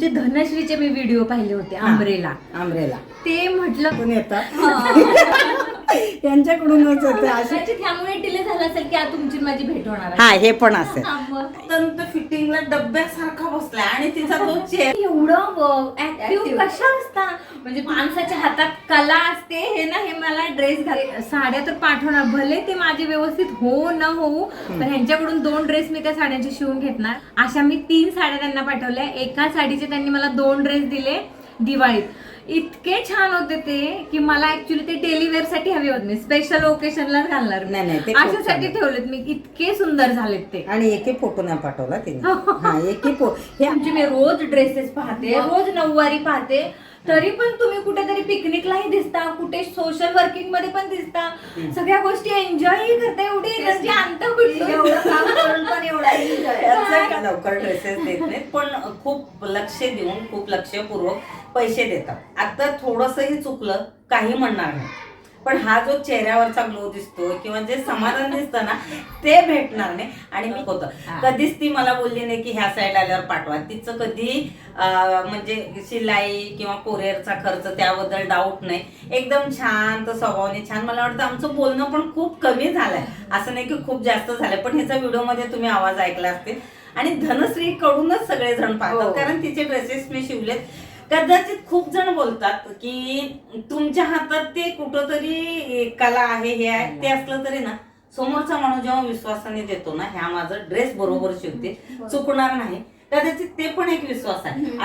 ते धनश्रीचे मी व्हिडिओ पाहिले होते आंबरेला आंब्रेला ते म्हटलं कोण येतात? यांच्याकडूनच होते. असे कदाचित त्यामुळे डिले झाला असेल की आज तुमची माझी भेट होणार आहे. हा हे पण असेल. हा, मग. फिटिंगला डब्यासारखा बसलाय आणि तिचा तो चेअर एवढं ऍक्टिव्ह कशा असता? म्हणजे माणसाच्या हातात कला असते हे ना हे मला ड्रेस घाल साड्या तर पाठवणार भले ते माझे व्यवस्थित हो न होऊ पण ह्यांच्याकडून दोन ड्रेस मी त्या साड्यांचे शिवून घेतणार. अशा मी तीन साड्या त्यांना पाठवल्या. एका साडीचे त्यांनी मला दोन ड्रेस दिले. दिवाळीत. इतके छान होते ते की मला ऍक्च्युली ते डेली वेअरसाठी हवे होते स्पेशल ओकेशनला घालणार मी. नाही, नाही, ते खूप अशासाठी छान. ठेवलेत मी. इतके सुंदर झालेत ते. आणि एकही फोटो नाही पाठवला तिने. हा. एकही फो हे म्हणजे मी रोज ड्रेसेस पाहते रोज नऊवारी पाहते. तरी पण तुम्ही कुठेतरी पिकनिकलाही दिसता कुठे सोशल वर्किंगमध्ये पण दिसता. सगळ्या गोष्टी एन्जॉय करता. एवढी एनर्जी आणता याचं का लवकर ड्रेसेस देत नाहीत पण खूप लक्ष देऊन खूप लक्षपूर्वक पैसे देतात. आता थोडंसंही चुकलं काही म्हणणार नाही. पण हा जो चेहऱ्यावरचा ग्लो दिसतो किंवा जे समाधान दिसतं ना ते भेटणार नाही. आणि मी होतं. कधीच ती मला बोलली नाही की ह्या साईड आल्यावर पाठवा. तिचं कधी म्हणजे शिलाई किंवा कोरिअरचा खर्च त्याबद्दल डाऊट नाही. एकदम शांत स्वभावाने छान. मला वाटतं आमचं बोलणं पण खूप कमी झालंय. असं नाही की खूप जास्त झालंय. पण ह्याचा व्हिडिओमध्ये तुम्ही आवाज ऐकला असतील. आणि धनश्री कडूनच सगळेजण पाहतात. हो. कारण तिचे ड्रेसेस मी शिवलेत. कदाचित खूप जण बोलतात की तुमच्या हातात ते कुठंतरी कला आहे हे आहे ते असलं तरी ना समोरचा माणूस जेव्हा विश्वासाने देतो ना ह्या माझं ड्रेस बरोबर शिवते चुकणार नाही. कदाचित ते पण एक विश्वास आहे.